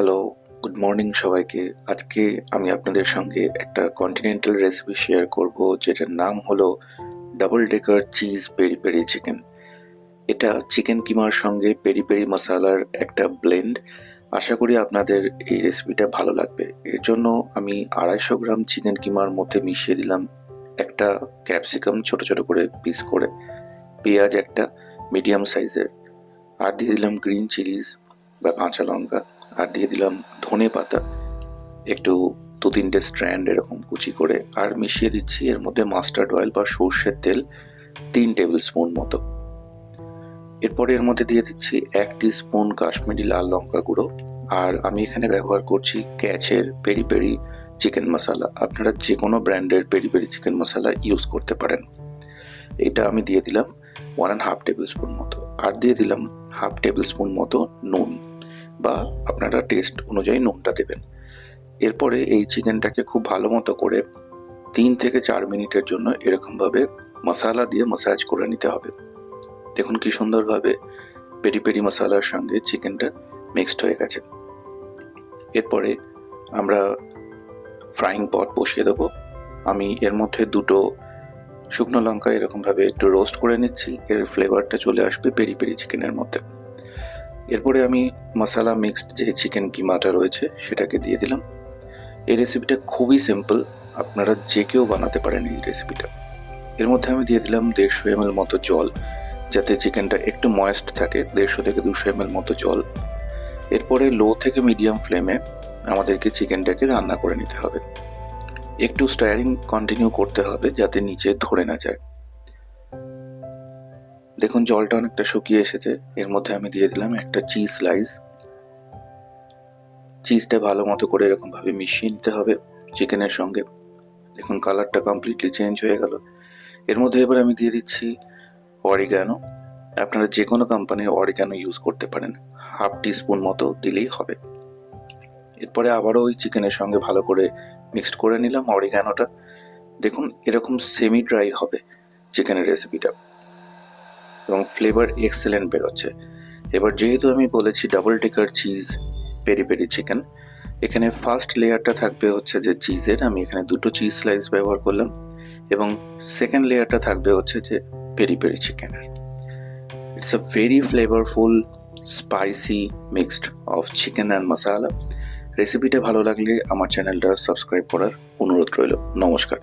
Hello good morning সবাইকে। আজকে আমি আপনাদের সঙ্গে একটা কন্টিনেন্টাল রেসিপি শেয়ার করব, যেটার নাম হলো double decker cheese peri peri chicken এটা চিকেন কিমার সঙ্গে পেরি পেরি মশালার একটা ব্লেন্ড আশা করি আপনাদের এই রেসিপিটা ভালো লাগবে। এর জন্য আমি আড়াইশো গ্রাম চিকেন কিমার মধ্যে মিশিয়ে দিলাম একটা ক্যাপসিকাম ছোট ছোট করে পিস করে। পেঁয়াজ একটা মিডিয়াম সাইজের আর দিয়ে দিলাম গ্রিন চিলিজ বা কাঁচা লঙ্কা। আর দিয়ে দিলাম ধনে পাতা। একটু দু তিনটে স্ট্র্যান্ড এরকম কুচি করে আর মিশিয়ে দিচ্ছি এর মধ্যে মাস্টার্ড অয়েল বা সর্ষের তেল তিন টেবিল স্পুন মতো। এরপরে এর মধ্যে দিয়ে দিচ্ছি এক স্পুন কাশ্মীরি লাল লঙ্কা গুঁড়ো। আর আমি এখানে ব্যবহার করছি ক্যাচের পেরি পেরি চিকেন মশালা। আপনারা যে কোনো ব্র্যান্ডের peri peri chicken masala use করতে পারেন। এটা আমি দিয়ে দিলাম one and half table spoon মতো। আর দিয়ে দিলাম হাফ টেবিল স্পুন মতো নুন। বা আপনারা টেস্ট অনুযায়ী নুনটা দেবেন। এরপরে এই চিকেনটাকে খুব ভালো মতো করে তিন থেকে চার মিনিটের জন্য এরকমভাবে মশালা দিয়ে মাসাজ করে নিতে হবে। দেখুন কি সুন্দরভাবে পেরি পেরি মশালার সঙ্গে চিকেনটা মিক্সড হয়ে গেছে। এরপরে আমরা ফ্রাইং পট বসিয়ে দেবো। আমি এর মধ্যে দুটো শুকনো লঙ্কা এরকমভাবে একটু রোস্ট করে নিচ্ছি। এর ফ্লেভারটা চলে আসবে পেরি পেরি চিকেনের মধ্যে। এরপরে আমি মশালা মিক্সড যে চিকেন কিমাটা রয়েছে সেটাকে দিয়ে দিলাম। এই রেসিপিটা খুবই সিম্পল আপনারা যে কেউ বানাতে পারেন এই রেসিপিটা এর মধ্যে আমি দিয়ে দিলাম দেড়শো এম মতো জল, যাতে চিকেনটা একটু ময়েস্ট থাকে, দেড়শো থেকে দুশো এম মতো জল। এরপরে লো থেকে মিডিয়াম ফ্লেমে আমাদেরকে চিকেনটাকে রান্না করে নিতে হবে। একটু স্টায়ারিং কন্টিনিউ করতে হবে, যাতে নিচে ধরে না যায়। দেখুন, জলটা অনেকটা শুকিয়ে এসেছে। এর মধ্যে আমি দিয়ে দিলাম একটা চিজ স্লাইস চিজটা ভালো মতো করে এরকম ভাবে মিশিয়ে নিতে হবে চিকেনের সঙ্গে। দেখুন কালারটা কমপ্লিটলি চেঞ্জ হয়ে গেল। এর মধ্যে এবার আমি দিয়ে দিচ্ছি অরিগানো আপনারা যে কোনো কোম্পানির অরিগানো ইউজ করতে পারেন। হাফ টিস্পুন মতো দিলেই হবে। এরপরে আবারও ওই চিকেনের সঙ্গে ভালো করে মিক্সড করে নিলাম অরিগানোটা দেখুন, এরকম সেমি ড্রাই হবে চিকেনের রেসিপিটা এবং ফ্লেভার এক্সেলেন্ট বেরোচ্ছে। এবার যেহেতু আমি বলেছি double decker cheese peri peri chicken এখানে ফার্স্ট লেয়ারটা থাকবে হচ্ছে যে চিজের আমি এখানে দুটো চিজ স্লাইস ব্যবহার করলাম এবং সেকেন্ড লেয়ারটা থাকবে হচ্ছে যে পেরি পেরি চিকেনের it's a very flavourful spicy mixed of chicken and masala রেসিপিটা ভালো লাগলে আমার চ্যানেলটা সাবস্ক্রাইব করার অনুরোধ রইল। নমস্কার।